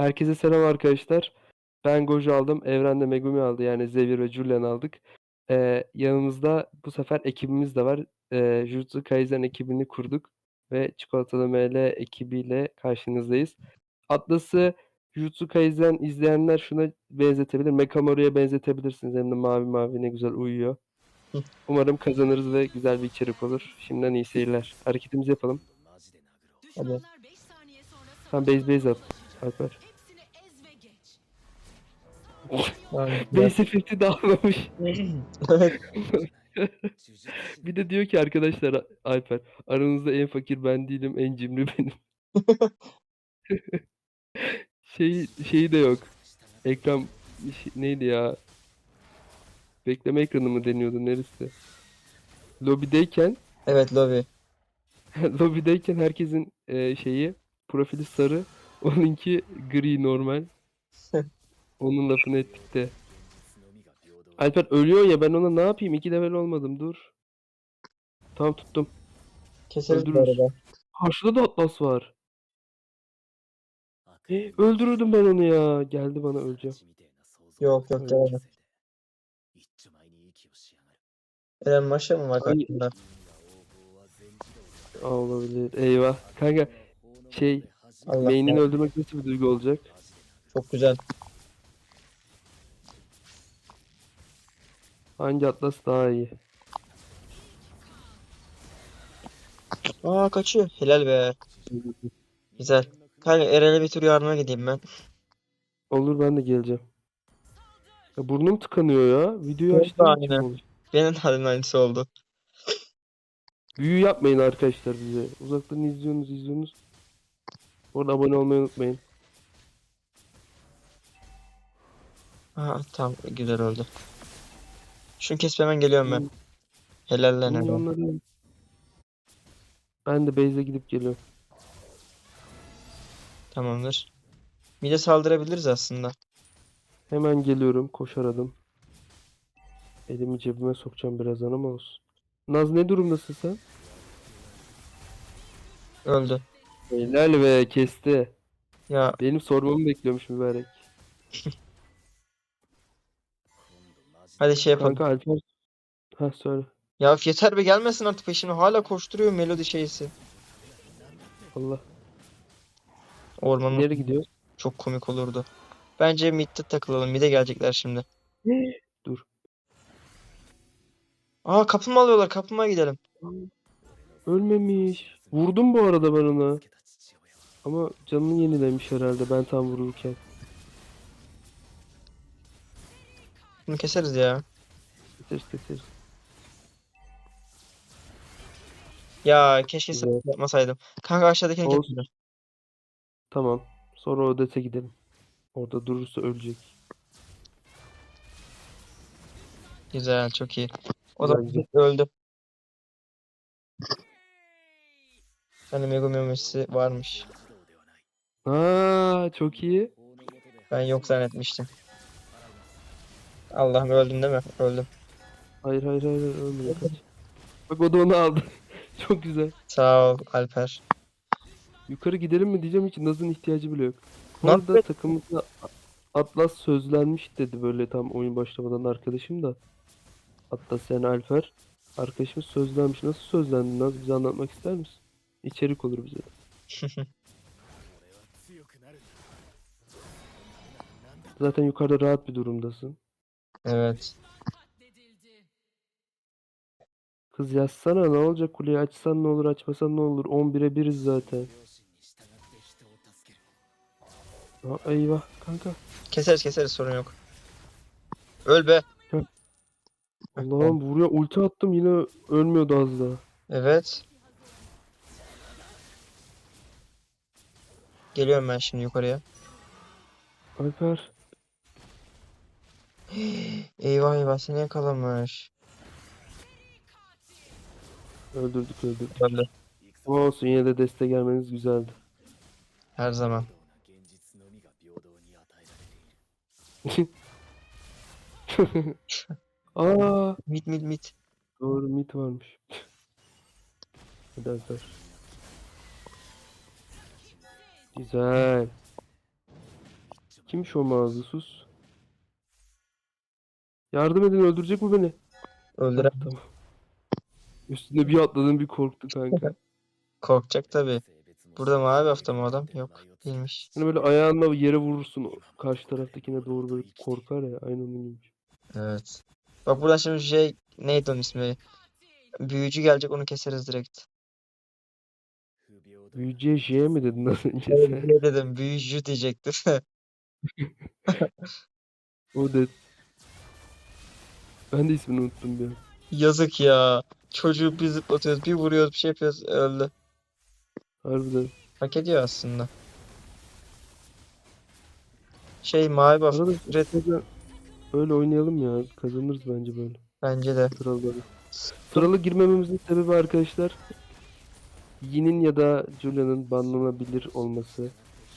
Herkese selam arkadaşlar. Ben Gojo aldım. Evren de Megumi aldı. Yani Xavier ve Julian aldık. Ee, yanımızda bu sefer ekibimiz de var. Ee, Jujutsu Kaisen ekibini kurduk. Ve Çikolatalı ML ekibiyle karşınızdayız. Atlas'ı Jujutsu Kaisen izleyenler şuna benzetebilir. Mekamoru'ya benzetebilirsiniz. Hem de mavi mavi ne güzel uyuyor. Umarım kazanırız ve güzel bir içerik olur. Şimdiden iyi seyirler. Hareketimizi yapalım. Hadi. Sen base base at. Alper. Base efekti. Evet. Bir de diyor ki arkadaşlar Alper aranızda en fakir ben değilim en cimri benim. şey şeyi de yok. Ekran şey- neydi ya? Bekleme ekranı mı deniyordu neresi? Lobideyken evet lobi. lobideyken herkesin e, şeyi profili sarı onunki gri normal. Onun lafını ettik de. Alper ölüyor ya ben ona ne yapayım? İki level olmadım dur. Tamam tuttum. Keseriz bu Öldürürüz. arada. Karşıda da Atlas var. Eh, Öldürürdüm ben onu ya. Geldi bana öleceğim. Yok yok devam Eren Maşa mı var Ay. karşında? Aa, olabilir. Eyvah. Kanka şey Allah main'ini öldürmek nasıl bir duygu olacak? Çok güzel. Hangi Atlas daha iyi? Aa kaçıyor. Helal be. Güzel. Kanka Eren'e bir tur yardıma gideyim ben. Olur ben de geleceğim. Ya burnum tıkanıyor ya. Videoyu Evet, için aynen. Benim de halimin aynısı oldu. Büyü yapmayın arkadaşlar bize. Uzaktan izliyorsunuz izliyorsunuz. Orada abone olmayı unutmayın. Aa tamam güzel oldu. Şunu kesip hemen geliyorum ben. Helal lan. Milyonları- Ben de base'e gidip geliyorum. Tamamdır. Mide saldırabiliriz aslında. Hemen geliyorum koşar adım. Elimi cebime sokacağım birazdan ama olsun. Naz ne durumdasın sen? Öldü. Helal be kesti. Ya Benim sormamı bekliyormuş mübarek. hadi şey yapalım. Kanka Alper. Ha söyle. Ya yeter be gelmesin artık peşime. Hala koşturuyor melodi şeysi. Allah. Ormanın Nereye gidiyor? çok komik olurdu. Bence mid'de takılalım. Mid'e gelecekler şimdi. Dur. Aa kaplumbağa alıyorlar. Kaplumbağa gidelim. Ölmemiş. Vurdum bu arada ben ona. Ama canını yenilemiş herhalde ben tam vururken. Bunu keseriz ya. Keseriz keseriz. Ya keşke Güzel. sakın yapmasaydım. Kanka aşağıdakini Olsun. Tamam. Sonra Odet'e gidelim. Orada durursa ölecek. Güzel çok iyi. O da öldü. Hani Megumi Mumisi varmış. Aa çok iyi. Ben yok zannetmiştim. Allah'ım öldüm değil mi? Öldüm. Hayır hayır hayır ölmüyor kaç. Bak o da onu aldı. Çok güzel. Sağ ol Alper. Yukarı gidelim mi diyeceğim hiç Naz'ın ihtiyacı bile yok. Bu arada takımımızda Atlas sözlenmiş dedi böyle tam oyun başlamadan arkadaşım da. Atlas yani Alper. Arkadaşımız sözlenmiş. Nasıl sözlendi Naz? Bize anlatmak ister misin? İçerik olur bize. Zaten yukarıda rahat bir durumdasın. Evet. Kız yazsana ne olacak kuleyi açsan ne olur açmasan ne olur 11'e biriz zaten. Aa, eyvah kanka. Keseriz keseriz sorun yok. Öl be. Allah'ım vuruyor ulti attım yine ölmüyordu az daha. Evet. Geliyorum ben şimdi yukarıya. Alper. Eyvah eyvah seni yakalamış. Öldürdük öldürdük. Öldü. Ama olsun yine de deste gelmeniz güzeldi. Her zaman. Aa Mit mit mit. doğru mit varmış. Alper. Güzel. Kim şu mağazı sus. Yardım edin öldürecek mi beni? Öldüren Tamam. Üstüne bir atladım bir korktu kanka. korkacak tabii. Burada mavi hafta mı adam? Yok. Değilmiş. Hani böyle ayağınla yere vurursun karşı taraftakine doğru böyle korkar ya aynı onun gibi. Evet. Bak buradan şimdi şey neydi onun ismi? Büyücü gelecek onu keseriz direkt. Büyücüye J mi dedin az önce Evet, dedim? Büyücü diyecektim. O de. Ben de ismini unuttum bir an. Yazık ya. Çocuğu bir zıplatıyoruz, bir vuruyoruz, bir şey yapıyoruz, öldü. Harbiden. Hak ediyor aslında. Şey mavi buff. Arada Red Mesela öyle oynayalım ya. Kazanırız bence böyle. bence de. Sıralı. Sıralı girmememizin sebebi arkadaşlar Yin'in ya da Julia'nın banlanabilir olması.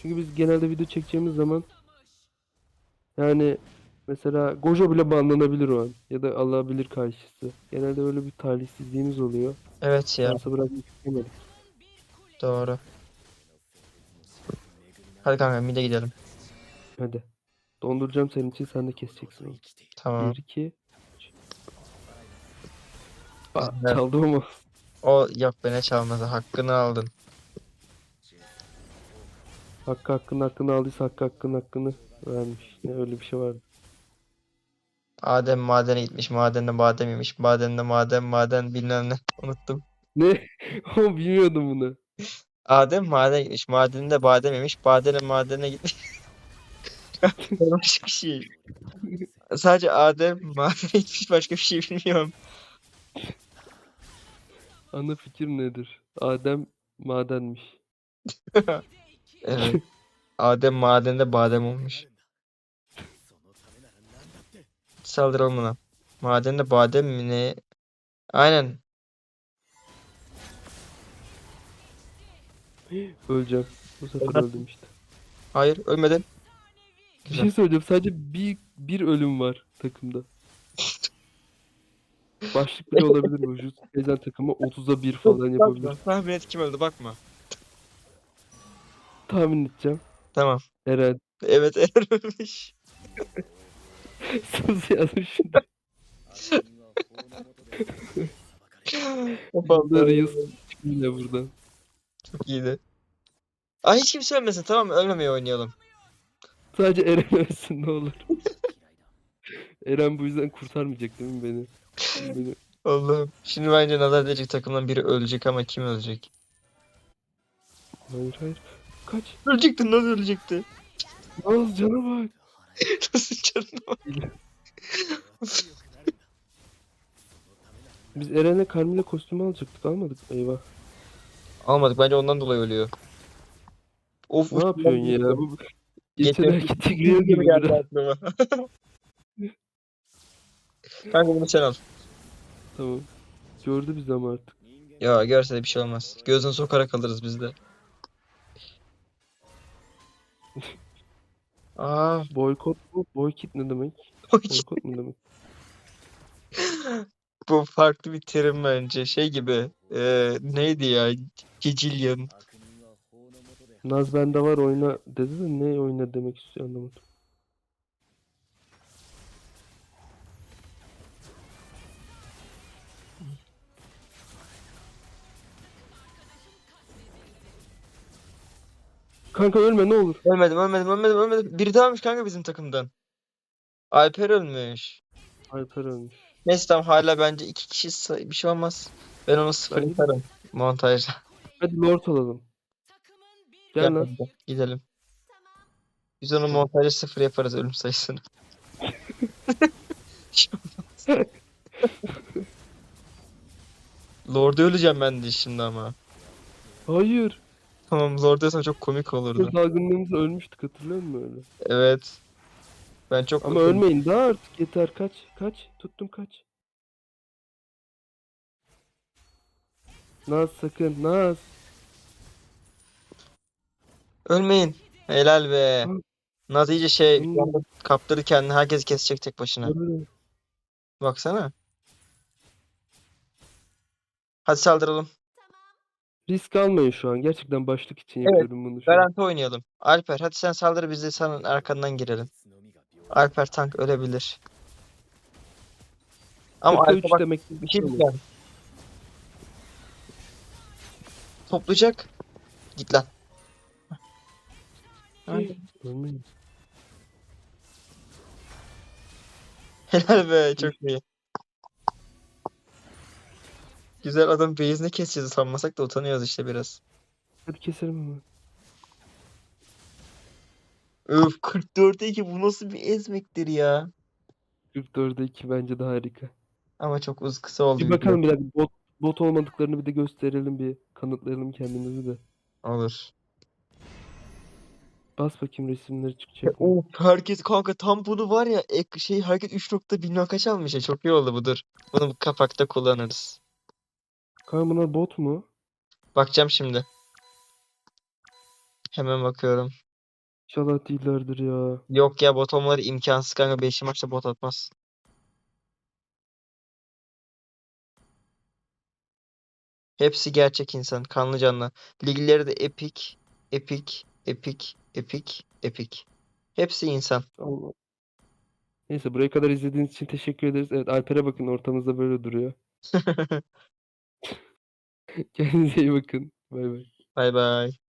Çünkü biz genelde video çekeceğimiz zaman yani mesela Gojo bile banlanabilir o an ya da alabilir karşısı. Genelde öyle bir talihsizliğimiz oluyor. Evet ya, Şansa bırakmak istemedik. doğru. Hadi kanka mid'e gidelim. Hadi. Donduracağım senin için sen de keseceksin onu. Tamam. 1 2 Aa, Güzel. çaldım ama. O yok beni çalmadı. Hakkını aldın. Hakkı hakkını hakkını aldıysa hakkı hakkını hakkını vermiş. Ne öyle bir şey vardı. Adem madene gitmiş. Madende badem yemiş. Madende maden maden bilmem ne. Unuttum. Ne? Ama bilmiyordum bunu. Adem madene gitmiş. Madeninde badem yemiş. Badene madene gitmiş. Başka bir şey. Sadece Adem madene gitmiş. Başka bir şey bilmiyorum. Ana fikir nedir? Adem madenmiş. Evet. Adem madende badem olmuş. Saldıralım buna. Madende badem mi ne? Aynen. Öleceğim. Bu sefer Öldüm. öldüm işte. Hayır ölmedin. Bir Güzel. şey söyleyeceğim. Sadece bir, bir ölüm var takımda. Başlık bile olabilir bu. Jutsu Kaisen takımı 30'a 1 falan yapabilir. Tahmin et kim öldü bakma. Tahmin edeceğim. Tamam. Eren. Evet ölmüş. Sus yazmış şimdi. Vallahi Reels çıkıyor buradan. Çok iyiydi. Ay hiç kimse ölmesin tamam mı? Ölmemeyi oynayalım. Sadece Eren ölsün ne olur. Eren bu yüzden kurtarmayacak değil mi beni? beni. Allah'ım. Şimdi bence nazar değecek takımdan biri ölecek ama kim ölecek? Hayır hayır. Kaç. Ölecekti nasıl ölecekti? Naz cana bak. Nasıl canım? Biz Eren'e Carmilla kostümü alacaktık almadık. Eyvah. Almadık bence ondan dolayı ölüyor. Of Ne yapıyorsun ya? Bu geçen Geçen- erkek Tigreal gibi gibi. geldi biraz. aklıma. Kanka bunu sen al. Tamam. Gördü bizi ama artık. Ya görse de bir şey olmaz. Gözünü sokarak alırız biz de. Aa, Boykot mu? Boykit ne demek? Boykot ne demek? bu farklı bir terim bence. Şey gibi. eee, neydi ya? Cicillion. Naz bende var oyna dedi de ne oyna demek istiyor anlamadım. Kanka ölme ne olur. Ölmedim, ölmedim, ölmedim, ölmedim. Biri daha ölmüş kanka bizim takımdan. Alper ölmüş. Alper ölmüş. Neyse tamam hala bence iki kişi say- bir şey olmaz. Ben onu sıfır Bence de. yaparım montajda. Hadi lord bir Gel Gel lan. kanka, gidelim. Biz onu montajda sıfır yaparız ölüm sayısını. Lord'u öleceğim ben de şimdi ama. Hayır. Tamam Lord'u ölsem çok komik olurdu. Dalgınlığımızda ölmüştük hatırlıyor musun öyle? Evet. Ben çok Ama ölmeyin daha artık yeter kaç kaç tuttum kaç. Naz sakın Naz. Ölmeyin. Helal be. Hı. Naz iyice şey Hmm. kaptırdı kendini. Herkes kesecek tek başına. Baksana. Hadi saldıralım. Risk almayın şu an. Gerçekten başlık için Evet, yapıyorum bunu şu an. Garanti oynayalım. Alper hadi sen saldır biz de senin arkandan girelim. Alper tank ölebilir. Ama Kırkta Alper bak demek bir şey diyeceğim. Toplayacak. Git lan. Hadi. Ölmeyin. Helal be çok iyi. Güzel adam base'ini keseceğiz sanmasak da utanıyoruz işte biraz. Hadi keselim ama. Öf 44'e 2 bu nasıl bir ezmektir ya. 44'e 2 bence de harika. Ama çok uz kısa oldu Bir bakalım bir dakika. Bot, bot olmadıklarını bir de gösterelim bir. Kanıtlayalım kendimizi de. Olur. Bas bakayım resimleri Ya, çıkacak mı? Of herkes kanka tam bunu var ya ek, şey herkes 3 nokta bilmem kaç almış ya çok iyi oldu budur. Bunu bu kapakta kullanırız. Kanka bunlar bot mu? Bakacağım şimdi. Hemen bakıyorum. İnşallah değillerdir ya. Yok ya bot olmaları imkansız kanka 5 maçta bot atmaz. Hepsi gerçek insan. Kanlı canlı. Ligleri de epic. Epic. Epic. Epic. Epic. Hepsi insan. Allah. Neyse buraya kadar izlediğiniz için teşekkür ederiz. Evet Alper'e bakın ortamızda böyle duruyor. Kendinize iyi bakın. Bay bay. Bay bay.